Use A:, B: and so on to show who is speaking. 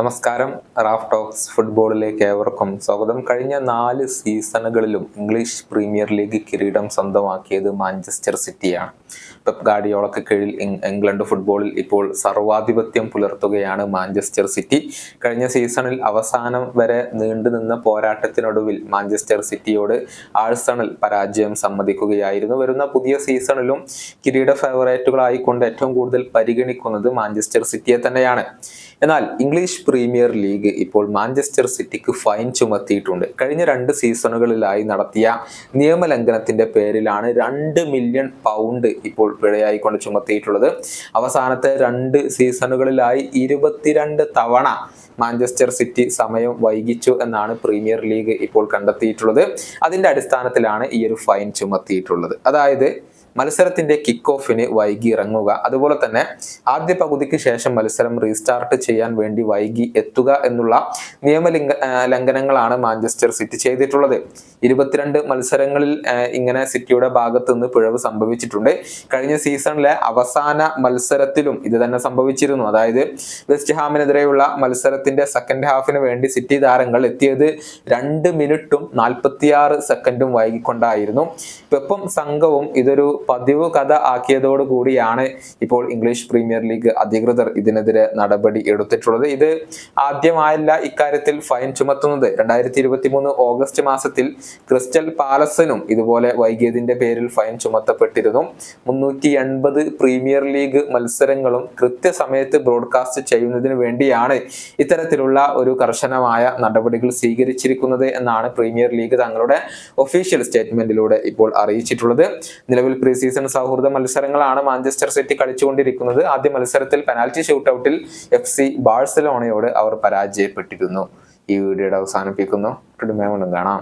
A: നമസ്കാരം. Raf talks ഫുട്ബോളിലേക്ക് ഏവർക്കും സ്വാഗതം. കഴിഞ്ഞ നാല് സീസണുകളിലും ഇംഗ്ലീഷ് പ്രീമിയർ ലീഗ് കിരീടം സ്വന്തമാക്കിയത് മാഞ്ചസ്റ്റർ സിറ്റിയാണ്. പെപ് ഗാഡിയോളക്ക് കീഴിൽ ഇംഗ്ലണ്ട് ഫുട്ബോളിൽ ഇപ്പോൾ സർവാധിപത്യം പുലർത്തുകയാണ് മാഞ്ചസ്റ്റർ സിറ്റി. കഴിഞ്ഞ സീസണിൽ അവസാനം വരെ നീണ്ടുനിന്ന പോരാട്ടത്തിനൊടുവിൽ മാഞ്ചസ്റ്റർ സിറ്റിയോട് ആഴ്സണൽ പരാജയം സമ്മതിക്കുകയായിരുന്നു. വരുന്ന പുതിയ സീസണിലും കിരീട ഫേവറേറ്റുകളായിക്കൊണ്ട് ഏറ്റവും കൂടുതൽ പരിഗണിക്കുന്നത് മാഞ്ചസ്റ്റർ സിറ്റിയെ തന്നെയാണ്. എന്നാൽ ഇംഗ്ലീഷ് പ്രീമിയർ ലീഗ് ഇപ്പോൾ മാഞ്ചസ്റ്റർ സിറ്റിക്ക് ഫൈൻ ചുമത്തിയിട്ടുണ്ട്. കഴിഞ്ഞ രണ്ട് സീസണുകളിലായി നടത്തിയ നിയമലംഘനത്തിന്റെ പേരിലാണ് രണ്ട് മില്യൺ പൗണ്ട് ഇപ്പോൾ പിഴയായിക്കൊണ്ട് ചുമത്തിയിട്ടുള്ളത്. അവസാനത്തെ രണ്ട് സീസണുകളിലായി ഇരുപത്തിരണ്ട് തവണ മാഞ്ചസ്റ്റർ സിറ്റി സമയം വൈകിച്ചു എന്നാണ് പ്രീമിയർ ലീഗ് ഇപ്പോൾ കണ്ടെത്തിയിട്ടുള്ളത്. അതിന്റെ അടിസ്ഥാനത്തിലാണ് ഈ ഒരു ഫൈൻ ചുമത്തിയിട്ടുള്ളത്. അതായത് മത്സരത്തിന്റെ കിക്ക് ഓഫിന് വൈകി ഇറങ്ങുക അതുപോലെ തന്നെ ആദ്യ പകുതിക്ക് ശേഷം മത്സരം റീസ്റ്റാർട്ട് ചെയ്യാൻ വേണ്ടി വൈകി എത്തുക എന്നുള്ള നിയമലിംഗ ലംഘനങ്ങളാണ് മാഞ്ചസ്റ്റർ സിറ്റി ചെയ്തിട്ടുള്ളത്. ഇരുപത്തിരണ്ട് മത്സരങ്ങളിൽ ഇങ്ങനെ സിറ്റിയുടെ ഭാഗത്ത് നിന്ന് പിഴവ് സംഭവിച്ചിട്ടുണ്ട്. കഴിഞ്ഞ സീസണിലെ അവസാന മത്സരത്തിലും ഇത് തന്നെ സംഭവിച്ചിരുന്നു. അതായത് വെസ്റ്റ് ഹാമിനെതിരെയുള്ള മത്സരത്തിന്റെ സെക്കൻഡ് ഹാഫിന് വേണ്ടി സിറ്റി താരങ്ങൾ എത്തിയത് രണ്ട് മിനിറ്റും നാൽപ്പത്തിയാറ് സെക്കൻഡും വൈകിക്കൊണ്ടായിരുന്നു. പെപ്പും സംഘവും ഇതൊരു പതിവ് കഥ ആക്കിയതോടു കൂടിയാണ് ഇപ്പോൾ ഇംഗ്ലീഷ് പ്രീമിയർ ലീഗ് അധികൃതർ ഇതിനെതിരെ നടപടി എടുത്തിട്ടുള്ളത്. ഇത് ആദ്യമായല്ല ഇക്കാര്യത്തിൽ ഫൈൻ ചുമത്തുന്നത്. രണ്ടായിരത്തി ഇരുപത്തി മൂന്ന് ഓഗസ്റ്റ് മാസത്തിൽ ക്രിസ്റ്റൽ പാലസിനും ഇതുപോലെ വൈകിയതിന്റെ പേരിൽ ഫൈൻ ചുമത്തപ്പെട്ടിരുന്നു. മുന്നൂറ്റി എൺപത് പ്രീമിയർ ലീഗ് മത്സരങ്ങളും കൃത്യസമയത്ത് ബ്രോഡ്കാസ്റ്റ് ചെയ്യുന്നതിന് വേണ്ടിയാണ് ഇത്തരത്തിലുള്ള ഒരു കർശനമായ നടപടികൾ സ്വീകരിച്ചിരിക്കുന്നത് എന്നാണ് പ്രീമിയർ ലീഗ് തങ്ങളുടെ ഒഫീഷ്യൽ സ്റ്റേറ്റ്മെന്റിലൂടെ ഇപ്പോൾ അറിയിച്ചിട്ടുള്ളത്. നിലവിൽ പ്രീ സീസൺ സൗഹൃദ മത്സരങ്ങളാണ് മാഞ്ചസ്റ്റർ സിറ്റി കളിച്ചുകൊണ്ടിരിക്കുന്നത്. ആദ്യ മത്സരത്തിൽ പെനാൽറ്റി ഷൂട്ടൌട്ടിൽ എഫ് സി ബാഴ്സലോണയോട് അവർ പരാജയപ്പെട്ടിരുന്നു. ഈ വീഡിയോയുടെ അവസാനിപ്പിക്കുന്നു. കാണാം.